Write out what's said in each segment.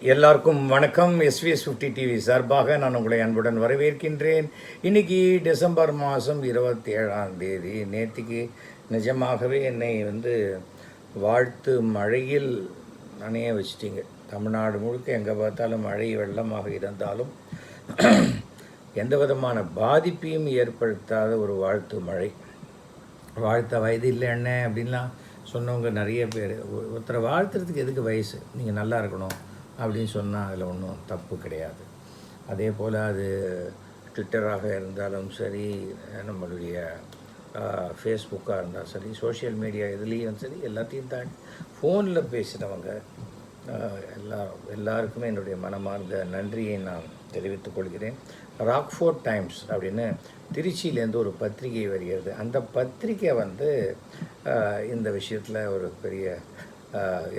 எல்லாருக்கும் வணக்கம். SVS fifty TV சார்பாக நான் உங்களை அன்புடன் வரவேற்கின்றேன். இன்னைக்கு டிசம்பர் மாதம் இருபத்தி ஏழாம் தேதி. நேற்றுக்கு நிஜமாகவே என்னை வந்து வாழ்த்து மழையில் நனைய வச்சிட்டிங்க. தமிழ்நாடு முழுக்க எங்கே பார்த்தாலும் மழை வெள்ளமாக இருந்தாலும் எந்த விதமான பாதிப்பையும் ஏற்படுத்தாத ஒரு வாழ்த்து மழை. வாழ்த்த வயது இல்லை என்ன அப்படின்லாம் சொன்னவங்க நிறைய பேர். ஒருத்தரை வாழ்த்துறதுக்கு எதுக்கு வயசு? நீங்கள் நல்லா இருக்கணும். அப்படின்னு சொன்னால் அதில் ஒன்றும் தப்பு கிடையாது. அதே போல் அது ட்விட்டராக இருந்தாலும் சரி நம்மளுடைய ஃபேஸ்புக்காக இருந்தாலும் சரி சோஷியல் மீடியா இதுலேயும் சரி எல்லாத்தையும் தாண்டி ஃபோனில் பேசுகிறவங்க எல்லா எல்லாருக்குமே என்னுடைய மனமார்ந்த நன்றியை நான் தெரிவித்துக் கொள்கிறேன். ராக்ஃபோர்ட் டைம்ஸ் அப்படின்னு திருச்சியிலேருந்து ஒரு பத்திரிகை வருகிறது. அந்த பத்திரிகை வந்து இந்த விஷயத்தில் ஒரு பெரிய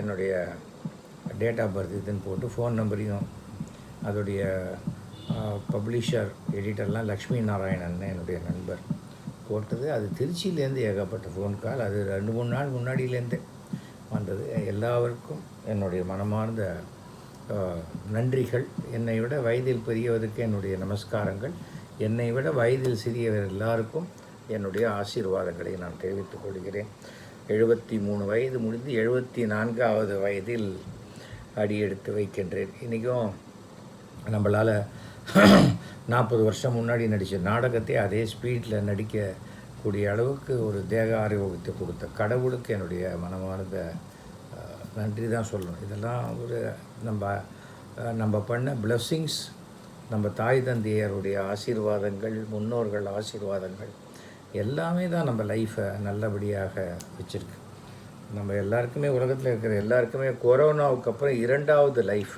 என்னுடைய டேட் ஆஃப் பர்த் இதுன்னு போட்டு ஃபோன் நம்பரையும் அதோடைய பப்ளிஷர் எடிட்டர்லாம் லக்ஷ்மி நாராயணன் என்னுடைய நண்பர். போட்டது அது திருச்சியிலேருந்து ஏகப்பட்ட ஃபோன் கால் அது ரெண்டு மூணு நாள் முன்னாடியிலேருந்தே வந்தது. எல்லாருக்கும் என்னுடைய மனமார்ந்த நன்றிகள். என்னை விட வயதில் பெரியவருக்கு என்னுடைய நமஸ்காரங்கள். என்னை விட வயதில் சிறியவர் எல்லாருக்கும் என்னுடைய ஆசீர்வாதங்களை நான் தெரிவித்துக் கொள்கிறேன். எழுபத்தி மூணு வயது முடிந்து எழுபத்தி நான்காவது வயதில் அடி எடுத்து வைக்கின்றேன். இன்றைக்கும் நம்மளால் நாற்பது வருஷம் முன்னாடி நடித்த நாடகத்தை அதே ஸ்பீடில் நடிக்கக்கூடிய அளவுக்கு ஒரு தேக ஆரோக்கியத்தை கொடுத்த கடவுளுக்கு என்னுடைய மனமார்ந்த நன்றி தான் சொல்லணும். இதெல்லாம் ஒரு நம்ம நம்ம பண்ண பிளஸ்ஸிங்ஸ் நம்ம தாய் தந்தையருடைய ஆசீர்வாதங்கள் முன்னோர்கள் ஆசீர்வாதங்கள் எல்லாமே தான் நம்ம லைஃப்பை நல்லபடியாக வச்சுருக்கு. நம்ம எல்லாருக்குமே உலகத்தில் இருக்கிற எல்லாருக்குமே கொரோனாவுக்கு அப்புறம் இரண்டாவது லைஃப்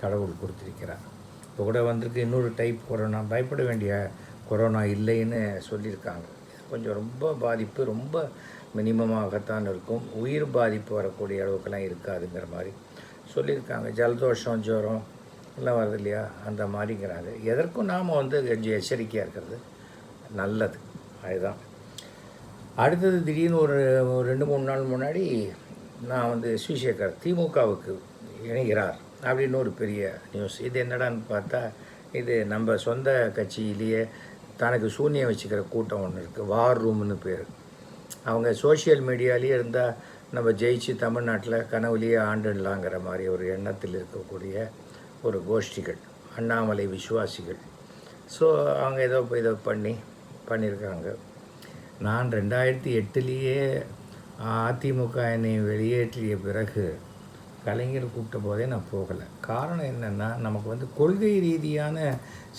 கடவுள் கொடுத்துருக்கிறார். இப்போ கூட வந்திருக்கு இன்னொரு டைப் கொரோனா. பயப்பட வேண்டிய கொரோனா இல்லைன்னு சொல்லியிருக்காங்க. கொஞ்சம் ரொம்ப பாதிப்பு ரொம்ப மினிமமாகத்தான் இருக்கும். உயிர் பாதிப்பு வரக்கூடிய அளவுக்கெல்லாம் இருக்காதுங்கிற மாதிரி சொல்லியிருக்காங்க. ஜலதோஷம் ஜுரம் எல்லாம் வருது இல்லையா? அந்த மாதிரிங்கிறாங்க. எதற்கும் நாம் வந்து கொஞ்சம் எச்சரிக்கையாக இருக்கிறது நல்லது. அதுதான். அடுத்தது திடீர்னு ஒரு ரெண்டு மூணு நாள் முன்னாடி நான் வந்து ஸ்ரீசேகர் திமுகவுக்கு இணைகிறார் அப்படின்னு ஒரு பெரிய நியூஸ் இது என்னடான்னு பார்த்தா இது நம்ம சொந்த கட்சியிலேயே தனக்கு சூன்யம் வச்சுக்கிற கூட்டம் ஒன்று இருக்குது வார் ரூம்னு பேர். அவங்க சோஷியல் மீடியாலேயே இருந்தால் நம்ம ஜெயிச்சு தமிழ்நாட்டில் கனவுலேயே ஆண்டுடலாங்கிற மாதிரி ஒரு எண்ணத்தில் இருக்கக்கூடிய ஒரு கோஷ்டிகள் அண்ணாமலை விசுவாசிகள். ஸோ அவங்க ஏதோ இதை பண்ணி பண்ணியிருக்காங்க. நான் ரெண்டாயிரத்தி எட்டுலேயே அதிமுக என்னை வெளியேற்றிய பிறகு கலைஞர் கூப்பிட்ட போதே நான் போகலை. காரணம் என்னென்னா நமக்கு வந்து கொள்கை ரீதியான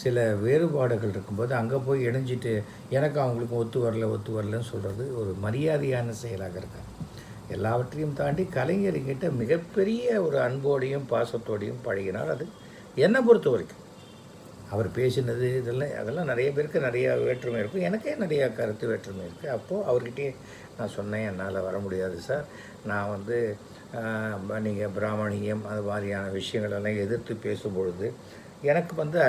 சில வேறுபாடுகள் இருக்கும்போது அங்கே போய் இணைஞ்சிட்டு எனக்கு அவங்களுக்கு ஒத்து வரல ஒத்து வரலன்னு சொல்கிறது ஒரு மரியாதையான செயலாக இருக்கு எல்லாவற்றையும் தாண்டி கலைஞர்கிட்ட மிகப்பெரிய ஒரு அன்போடையும் பாசத்தோடையும் பழகினால் அது என்னை பொறுத்த வரைக்கும். அவர் பேசினது இதெல்லாம் அதெல்லாம் நிறைய பேருக்கு நிறையா வேற்றுமை இருக்கும் எனக்கே நிறையா கருத்து வேற்றுமை இருக்குது அப்போது அவர்கிட்டயே நான் சொன்னேன் என்னால் வர முடியாது சார். நான் வந்து நீங்கள் பிராமணியம் அது மாதிரியான விஷயங்களெல்லாம் எதிர்த்து பேசும்பொழுது எனக்கு வந்து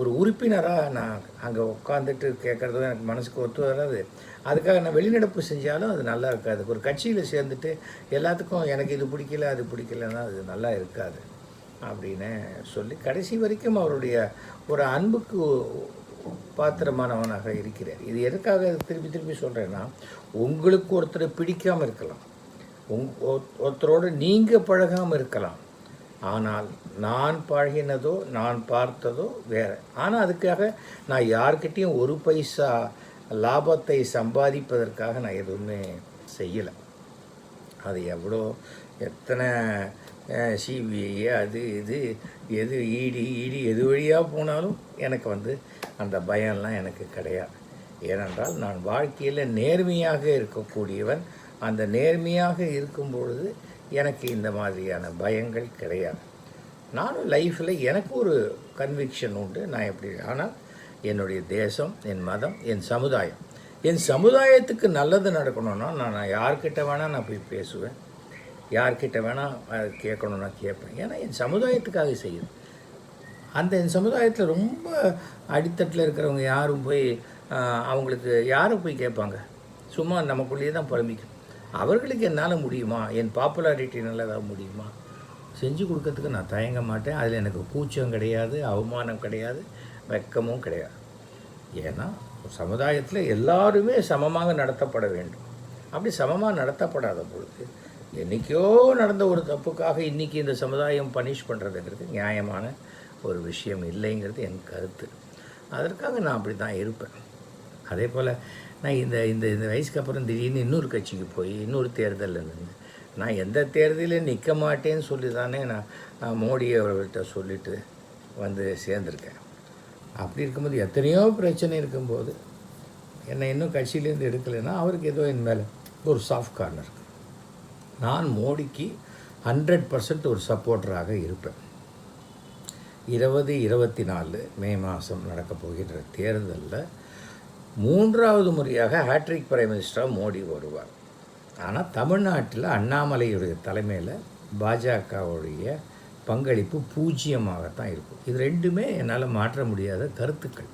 ஒரு உறுப்பினராக நான் அங்கே உட்காந்துட்டு கேட்குறதும் எனக்கு மனசுக்கு ஒத்து வராது. அதுக்காக நான் வெளிநடப்பு செஞ்சாலும் அது நல்லா இருக்காது. ஒரு கட்சியில் சேர்ந்துட்டு எல்லாத்துக்கும் எனக்கு இது பிடிக்கல அது பிடிக்கலன்னா அது நல்லா இருக்காது. அப்படின்னு சொல்லி கடைசி வரைக்கும் அவருடைய ஒரு அன்புக்கு பாத்திரமானவனாக இருக்கிறார். இது எதுக்காக திருப்பி திருப்பி சொல்கிறேன்னா உங்களுக்கு ஒருத்தரை பிடிக்காமல் இருக்கலாம். உங் ஒருத்தரோடு நீங்கள் பழகாமல் இருக்கலாம். ஆனால் நான் பழகினதோ நான் பார்த்ததோ வேறு. ஆனால் அதுக்காக நான் யார்கிட்டேயும் ஒரு பைசா லாபத்தை சம்பாதிப்பதற்காக நான் எதுவுமே செய்யலை. அது எவ்வளோ எத்தனை சிபிஐ அது இது எது இடி இடி எது வழியாக போனாலும் எனக்கு வந்து அந்த பயம்லாம் எனக்கு கிடையாது. ஏனென்றால் நான் வாழ்க்கையில் நேர்மையாக இருக்கக்கூடியவன். அந்த நேர்மையாக இருக்கும் பொழுது எனக்கு இந்த மாதிரியான பயங்கள் கிடையாது. நானும் லைஃப்பில் எனக்கு ஒரு கன்விக்ஷன் உண்டு. நான் எப்படி ஆனால் என்னுடைய தேசம் என் மதம் என் சமுதாயம் என் சமுதாயத்துக்கு நல்லது நடக்கணும்னா நான் நான் யார்கிட்ட வேணால் நான் போய் பேசுவேன். யார்கிட்ட வேணால் கேட்கணும்னா கேட்பேன். ஏன்னா என் சமுதாயத்துக்காக செய்யுது. அந்த என் சமுதாயத்தில் ரொம்ப அடித்தட்டில் இருக்கிறவங்க யாரும் போய் அவங்களுக்கு யாரும் போய் கேட்பாங்க. சும்மா நமக்குள்ளேயே தான் புலம்பிக்கும். அவர்களுக்கு என்னால் முடியுமா? என் பாப்புலாரிட்டி நல்லதாக முடியுமா? செஞ்சு கொடுக்கறதுக்கு நான் தயங்க மாட்டேன். அதில் எனக்கு கூச்சம் கிடையாது அவமானம் கிடையாது வெக்கமும் கிடையாது. ஏன்னா சமுதாயத்தில் எல்லாருமே சமமாக நடத்தப்பட வேண்டும். அப்படி சமமாக நடத்தப்படாத பொழுது என்றைக்கோ நடந்த ஒரு தப்புக்காக இன்றைக்கி இந்த சமுதாயம் பனிஷ் பண்ணுறதுங்கிறது நியாயமான ஒரு விஷயம் இல்லைங்கிறது என் கருத்து. அதற்காக நான் அப்படி தான் இருப்பேன். அதே போல் நான் இந்த இந்த இந்த வயசுக்கு அப்புறம் திடீர்னு இன்னொரு கட்சிக்கு போய் இன்னொரு தேர்தலில் நின்று நான் எந்த தேர்தலையும் நிற்க மாட்டேன்னு சொல்லி தானே நான் மோடி அவர்கள்ட்ட சொல்லிட்டு வந்து சேர்ந்துருக்கேன். அப்படி இருக்கும்போது எத்தனையோ பிரச்சனை இருக்கும்போது என்னை இன்னும் கட்சியிலேருந்து எடுக்கலைன்னா அவருக்கு ஏதோ என் மேலே ஒரு சாஃப்ட் கார்னர் நான் மோடிக்கு ஹண்ட்ரட் பர்சன்ட் ஒரு சப்போர்ட்டராக இருப்பேன். இருபது இருபத்தி நாலு மே மாதம் நடக்கப் போகின்ற தேர்தலில் மூன்றாவது முறையாக ஹேட்ரிக் பிரைம் மினிஸ்டராக மோடி வருவார். ஆனால் தமிழ்நாட்டில் அண்ணாமலையுடைய தலைமையில் பாஜகவுடைய பங்களிப்பு பூஜ்ஜியமாகத்தான் இருக்கும். இது ரெண்டுமே என்னால் மாற்ற முடியாத கருத்துக்கள்.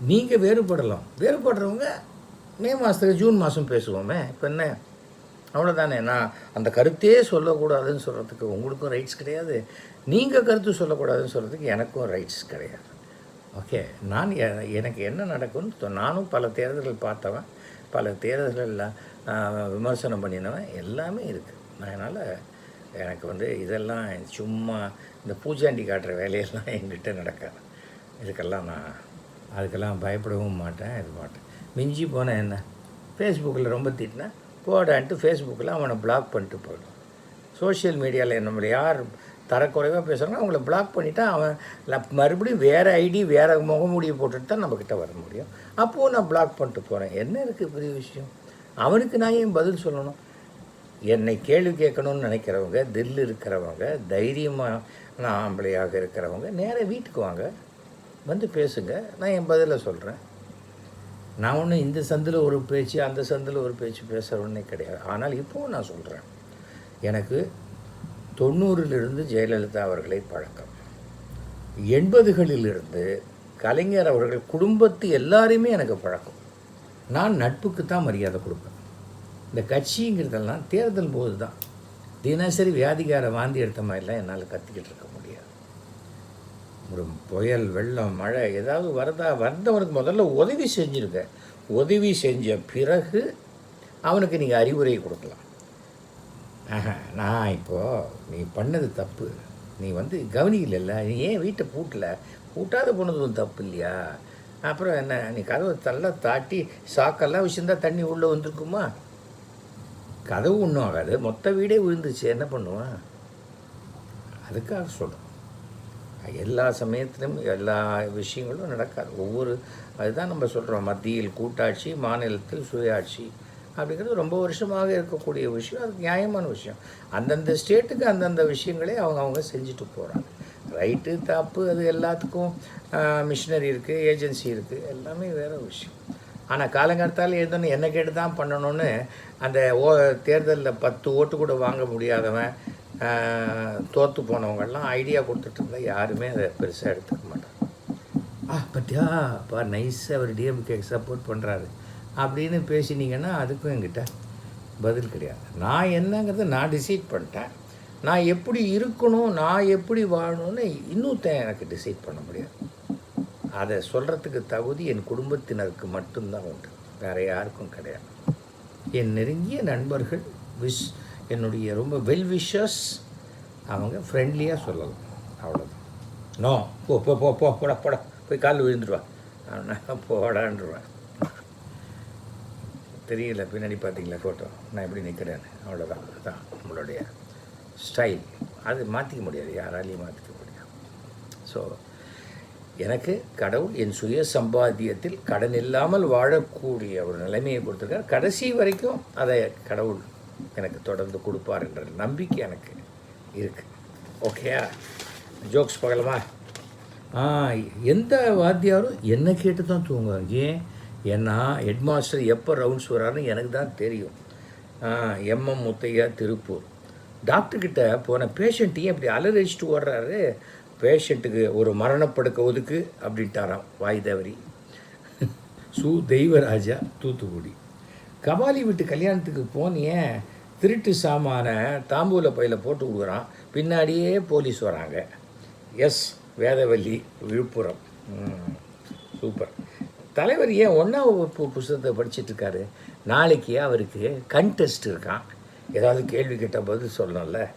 நீங்கள் வேறுபடலாம். வேறுபடுறவங்க மே மாதத்துக்கு ஜூன் மாதம் பேசுவோமே. இப்போ என்ன? அவ்வளோதானே நான் அந்த கருத்தே சொல்லக்கூடாதுன்னு சொல்கிறதுக்கு உங்களுக்கும் ரைட்ஸ் கிடையாது. நீங்கள் கருத்து சொல்லக்கூடாதுன்னு சொல்கிறதுக்கு எனக்கும் ரைட்ஸ் கிடையாது. ஓகே நான் எனக்கு என்ன நடக்கும்னு தொ- நானும் பல தேர்தல்கள் பார்த்தவன் பல தேர்தல்களில் விமர்சனம் பண்ணினவன் எல்லாமே இருக்குது அதனால் எனக்கு வந்து இதெல்லாம் சும்மா இந்த பூஜாண்டி காட்டுற வேலையெல்லாம் எங்கிட்ட நடக்காது. இதுக்கெல்லாம் நான் அதுக்கெல்லாம் பயப்படவும் மாட்டேன் இது மாட்டேன். மிஞ்சி போனால் என்ன? ஃபேஸ்புக்கில் ரொம்ப திட்டினா போடான்ட்டு ஃபேஸ்புக்கில் அவனை பிளாக் பண்ணிட்டு போயிடும். சோஷியல் மீடியாவில் நம்மளை யார் தரக்குறைவாக பேசுகிறாங்களோ அவங்கள பிளாக் பண்ணிட்டா அவன் மறுபடியும் வேறு ஐடி வேறு முகமூடியை போட்டுட்டு தான் நம்மக்கிட்ட வர முடியும். அப்போது நான் பிளாக் பண்ணிட்டு போகிறேன் என்ன இருக்குது பெரிய விஷயம்? அவனுக்கு நான் ஏன் பதில் சொல்லணும்? என்னை கேள்வி கேட்கணும்னு நினைக்கிறவங்க தில் இருக்கிறவங்க தைரியமான ஆம்பளையாக இருக்கிறவங்க நேராக வீட்டுக்கு வாங்க. வந்து பேசுங்க. நான் என் பதிலை சொல்கிறேன் நான் ஒன்றும் இந்த சந்தில் ஒரு பேச்சு அந்த சந்தில் ஒரு பேச்சு பேசுகிறோன்னே கிடையாது. ஆனால் இப்போவும் நான் சொல்கிறேன் எனக்கு தொண்ணூறிலிருந்து ஜெயலலிதா அவர்களை பழக்கம். எண்பதுகளிலிருந்து கலைஞர் அவர்கள் குடும்பத்து எல்லாரையுமே எனக்கு பழக்கம். நான் நட்புக்கு தான் மரியாதை கொடுப்பேன். இந்த கட்சிங்கிறதெல்லாம் தேர்தல் போது தான் தினசரி வியாதிகார வாந்தி எடுத்த மாதிரிலாம் என்னால் கற்றுக்கிட்டு இருக்க முடியாது. ஒரு புயல் வெள்ளம் மழை ஏதாவது வரதா வந்தவனுக்கு முதல்ல உதவி செஞ்சுருங்க. உதவி செஞ்ச பிறகு அவனுக்கு நீங்கள் அறிவுரை கொடுக்கலாம். ஆஹா, நான் இப்போது நீ பண்ணது தப்பு. நீ வந்து கவனிக்கல நீ ஏன் வீட்டை பூட்டல? பூட்டாத போனதும் தப்பு இல்லையா? அப்புறம் என்ன நீ கதவை தள்ள தாட்டி சாக்கெல்லாம் வச்சுருந்தா தண்ணி உள்ளே வந்திருக்குமா? கதவு ஒன்றும் ஆகாது. மொத்த வீடே விழுந்துச்சு என்ன பண்ணுவான்? அதுக்காக சொல்கிறோம் எல்லா சமயத்திலும் எல்லா விஷயங்களும் நடக்காது. ஒவ்வொரு அதுதான் நம்ம சொல்கிறோம் மத்தியில் கூட்டாட்சி மாநிலத்தில் சுயாட்சி அப்படிங்கிறது ரொம்ப வருஷமாக இருக்கக்கூடிய விஷயம். அது நியாயமான விஷயம். அந்தந்த ஸ்டேட்டுக்கு அந்தந்த விஷயங்களே அவங்க அவங்க செஞ்சுட்டு போகிறாங்க ரைட்டு தப்பு அது எல்லாத்துக்கும் மிஷினரி இருக்குது ஏஜென்சி இருக்குது எல்லாமே வேறு விஷயம். ஆனால் காலங்காலத்தால் எழுதணும் என்ன கேட்டு தான் பண்ணணும்னு அந்த ஓ தேர்தலில் பத்து ஓட்டு கூட வாங்க முடியாதவன் தோற்று போனவங்கள்லாம் ஐடியா கொடுத்துட்டு இருந்தால் யாருமே அதை பெருசாக எடுத்துக்க மாட்டாங்க. ஆ பத்தியா? பா நைஸாக அவர் டிஎம்கேக்கு சப்போர்ட் பண்ணுறாரு அப்படின்னு பேசினீங்கன்னா அதுக்கும் என்கிட்ட பதில் கிடையாது. நான் என்னங்கிறத நான் டிசைட் பண்ணிட்டேன். நான் எப்படி இருக்கணும் நான் எப்படி வாழணும்னு இன்னும் எனக்கு டிசைட் பண்ண முடியாது. அதை சொல்கிறதுக்கு தகுதி என் குடும்பத்தினருக்கு மட்டும்தான் உண்டு. வேறு யாருக்கும் கிடையாது. என் நெருங்கிய நண்பர்கள் விஷ் என்னுடைய ரொம்ப வெல் விஷஸ் அவங்க ஃப்ரெண்ட்லியாக சொல்லலாம். அவ்வளோதான் நோ போ போ போ போ போட போடா. போய் காலில் விழுந்துருவா நான் போடான்ருவேன் தெரியல பின்னாடி பார்த்தீங்களா ஃபோட்டோ நான் எப்படி நிற்கிறேன்னு அவ்வளோதான் அதுதான் நம்மளுடைய ஸ்டைல் அது மாற்றிக்க முடியாது. யாராலையும் மாற்றிக்க முடியாது. ஸோ எனக்கு கடவுள் என் சுய சம்பாத்தியத்தில் கடன் இல்லாமல் வாழக்கூடிய ஒரு நிலைமையை கொடுத்துருக்கார். கடைசி வரைக்கும் அதை கடவுள் எனக்கு தொடர்ந்து கொடுப்பார் என்ற நம்பிக்கை எனக்கு இருக்குது ஓகேயா ஜோக்ஸ் பகலமா? ஆ எந்த வாத்தியாரும் என்னை கேட்டு தான் தூங்குவாங்க. ஏன்? ஏன்னா ஹெட் மாஸ்டர் எப்போ ரவுண்ட்ஸ் வராருன்னு எனக்கு தான் தெரியும். எம்எம் முத்தையா திருப்பூர். டாக்டர்கிட்ட போன பேஷண்ட்டையும் இப்படி அலறிச்சிட்டு ஓடுறாரு? பேஷண்ட்டுக்கு ஒரு மரணப்படுக்க ஒதுக்கு அப்படின்ட்டாராம் வாய் தவறி. சு தெய்வராஜா தூத்துக்குடி. கபாலி வீட்டு கல்யாணத்துக்கு போனியே திருட்டு சாமான தாம்பூல பையில் போட்டு விடுறான் பின்னாடியே போலீஸ் வராங்க. எஸ் வேதவல்லி விழுப்புரம். சூப்பர். தலைவர் ஏன் ஒன்றாம் வகுப்பு புஸ்தகத்தை படிச்சிட்டு இருக்காரு? நாளைக்கு அவருக்கு கண் டெஸ்ட் இருக்கான். ஏதாவது கேள்வி கேட்ட பதில் சொல்லணும்ல.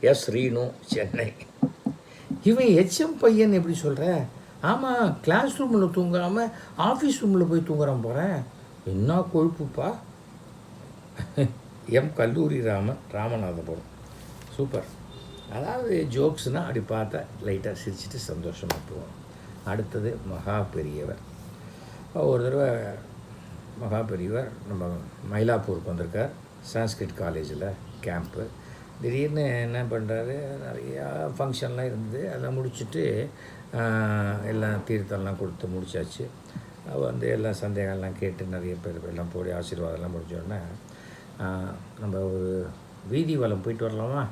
எஸ் ரீனு சென்னை. இவன் எச்எம் பையன் எப்படி சொல்கிற ஆமாம் கிளாஸ் ரூமில் தூங்காமல் ஆஃபீஸ் ரூமில் போய் தூங்குறான் போகிறேன் என்ன கொழுப்புப்பா? எம் கல்லூரி ராமன் ராமநாதபுரம். சூப்பர். அதாவது ஜோக்ஸ்னால் அப்படி பார்த்தா லைட்டாக சிரிச்சிட்டு சந்தோஷமாக போவோம் அடுத்தது மகா பெரியவர். ஒரு தடவை மகா பெரியவர் நம்ம மயிலாப்பூருக்கு வந்திருக்கார். சான்ஸ்கிரிட் காலேஜில் கேம்ப்பு திடீர்னு என்ன பண்ணுறாரு நிறையா ஃபங்க்ஷன்லாம் இருந்து அதெல்லாம் முடிச்சுட்டு எல்லாம் தீர்த்தம்லாம் கொடுத்து முடிச்சாச்சு. அவ வந்து எல்லாம் சந்தேகம்லாம் கேட்டு நிறைய பேர் எல்லாம் போய் ஆசீர்வாதம்லாம் முடிஞ்சோடனே நம்ம ஒரு வீதி வளம் போயிட்டு வரலாமா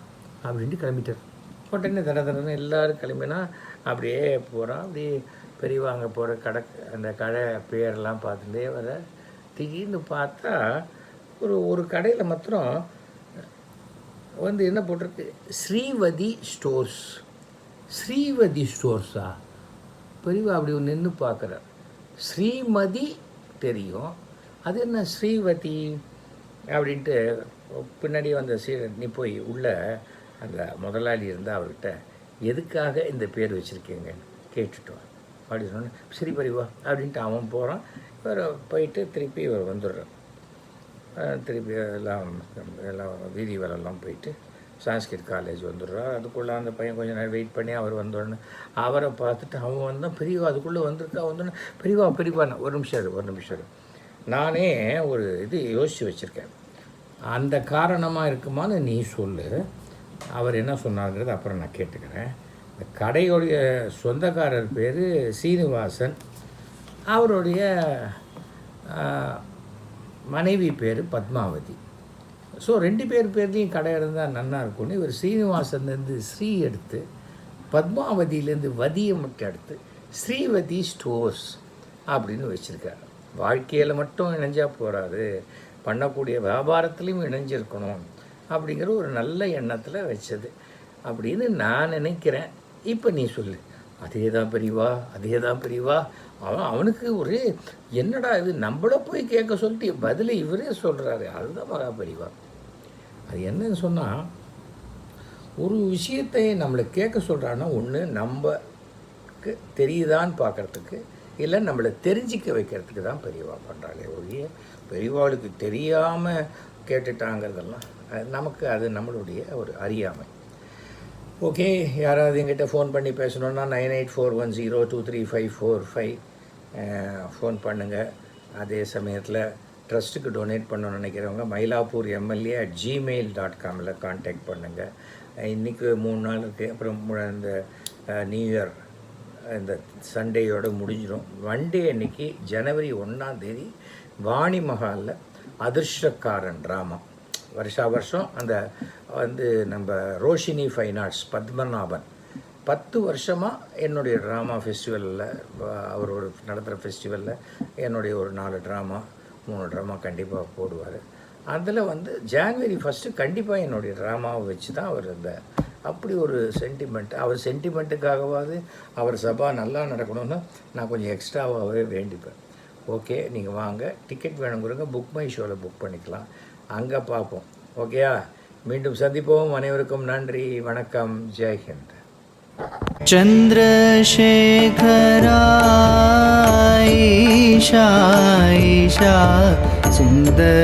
அப்படின்ட்டு கிளம்பிட்டார். உடனே தட தடன்னு எல்லோரும் கிளம்பினா அப்படியே போகிறோம் அப்படியே பெரியவாங்க போகிற கடை அந்த கடை பேரெல்லாம் பார்த்துட்டே வர திடீர்னு பார்த்தா ஒரு ஒரு கடையில் மாத்திரம் வந்து என்ன போட்டிருக்கு? ஸ்ரீவதி ஸ்டோர்ஸ். ஸ்ரீவதி ஸ்டோர்ஸா? பெரியவா அப்படி நின்று பார்க்குறார் ஸ்ரீமதி தெரியும். அது என்ன ஸ்ரீவதி அப்படின்ட்டு பின்னாடி வந்த சீ நீ போய் உள்ள அந்த முதலாளி இருந்தால் அவர்கிட்ட எதுக்காக இந்த பேர் வச்சுருக்கீங்க? கேட்டுட்டோம் அப்படின்னு அப்படி சொன்னேன் சரி பரிவா அப்படின்ட்டு அவன் போகிறான் இவர் போயிட்டு திருப்பி இவர் வந்துடுறான். திருப்பி எல்லாம் எல்லாம் வீதி வேலைலாம் போயிட்டு சான்ஸ்கிரிட் காலேஜ் வந்துடுறா. அதுக்குள்ளே அந்த பையன் கொஞ்ச நேரம் வெயிட் பண்ணி அவர் வந்தோடனே அவரை பார்த்துட்டு அவன் வந்தான் பெரியவா அதுக்குள்ளே வந்திருக்கா வந்தோடனே பெரியவா பெரியவா ஒரு நிமிஷம் இரு, ஒரு நிமிஷம் இரு. நானே ஒரு இது யோசித்து வச்சுருக்கேன். அந்த காரணமாக இருக்குமான்னு நீ சொல்லு. அவர் என்ன சொன்னாருங்கிறது அப்புறம் நான் கேட்டுக்கிறேன். இந்த கடையுடைய சொந்தக்காரர் பேர் சீனிவாசன். அவருடைய மனைவி பேர் பத்மாவதி. ஸோ ரெண்டு பேர் பேர்லேயும் கடை இருந்தால் நன்னா இருக்கும்னு இவர் ஸ்ரீனிவாசன்லேருந்து ஸ்ரீ எடுத்து பத்மாவதியிலேருந்து வதியை மட்டும் எடுத்து ஸ்ரீவதி ஸ்டோர்ஸ் அப்படின்னு வச்சுருக்காரு. வாழ்க்கையில் மட்டும் இணைஞ்சால் போகாது பண்ணக்கூடிய வியாபாரத்துலேயும் இணைஞ்சிருக்கணும் அப்படிங்கிற ஒரு நல்ல எண்ணத்தில் வச்சது. அப்படின்னு நான் நினைக்கிறேன். இப்போ நீ சொல்லு. அதே தான் பெரியவா அதே தான் பெரியவா அவன் அவனுக்கு ஒரு என்னடா இது? நம்மள போய் கேட்க சொல்லிட்டு பதில் இவரே சொல்கிறாரு அதுதான் மகா அது என்னன்னு சொன்னால் ஒரு விஷயத்தை நம்மளை கேட்க சொல்கிறான்னா ஒன்று நம்மக்கு தெரியுதான்னு பார்க்குறதுக்கு இல்லை நம்மளை தெரிஞ்சிக்க வைக்கிறதுக்கு தான் பெரியவா பண்ணுறாளே ஒழிய பெரியவாளுக்கு தெரியாமல் கேட்டுட்டாங்கிறதெல்லாம் அது நமக்கு அது நம்மளுடைய ஒரு அறியாமை. ஓகே யாராவது எங்கிட்ட ஃபோன் பண்ணி பேசணுன்னா nine eight four one zero two three five four five phone பண்ணுங்கள் அதே சமயத்தில் ட்ரஸ்ட்டுக்கு டொனேட் பண்ணணும்னு நினைக்கிறவங்க Mylapore MLA at Gmail dot Kamil contact பண்ணுங்கள் இன்றைக்கி மூணு நாள் இருக்குது அப்புறம் இந்த நியூ இயர் இந்த சண்டேயோடு முடிஞ்சிடும் வண்டே அன்னைக்கு ஜனவரி ஒன்றாம் தேதி வாணி மஹாலில் அதிர்ஷ்டக்காரன் ட்ராமா வருஷா வருஷம் அந்த வந்து நம்ம ரோஷினி ஃபைன் ஆர்ட்ஸ் பத்மநாபன் பத்து வருஷமாக என்னுடைய ட்ராமா ஃபெஸ்டிவலில் அவரோட நடத்துகிற ஃபெஸ்டிவலில் என்னுடைய ஒரு நாலு ட்ராமா மூணு ட்ராமா கண்டிப்பாக போடுவார். அதில் வந்து ஜான்வரி ஃபஸ்ட்டு கண்டிப்பாக என்னுடைய ட்ராமாவை வச்சு தான் அவர் இந்த அப்படி ஒரு சென்டிமெண்ட் அவர் சென்டிமெண்ட்டுக்காகவாது அவர் சபா நல்லா நடக்கணும்னு நான் கொஞ்சம் எக்ஸ்ட்ராவாகவே வேண்டிப்பேன். ஓகே நீங்கள் வாங்க டிக்கெட் வேணுங்கிறவங்க புக் மை ஷோவில் புக் பண்ணிக்கலாம். அங்கே பார்ப்போம். ஓகேயா? மீண்டும் சந்திப்போம். அனைவருக்கும் நன்றி. வணக்கம். ஜெய்ஹிந்த் चन्द्रशेखरा ऐषा सुन्दरेश्वरा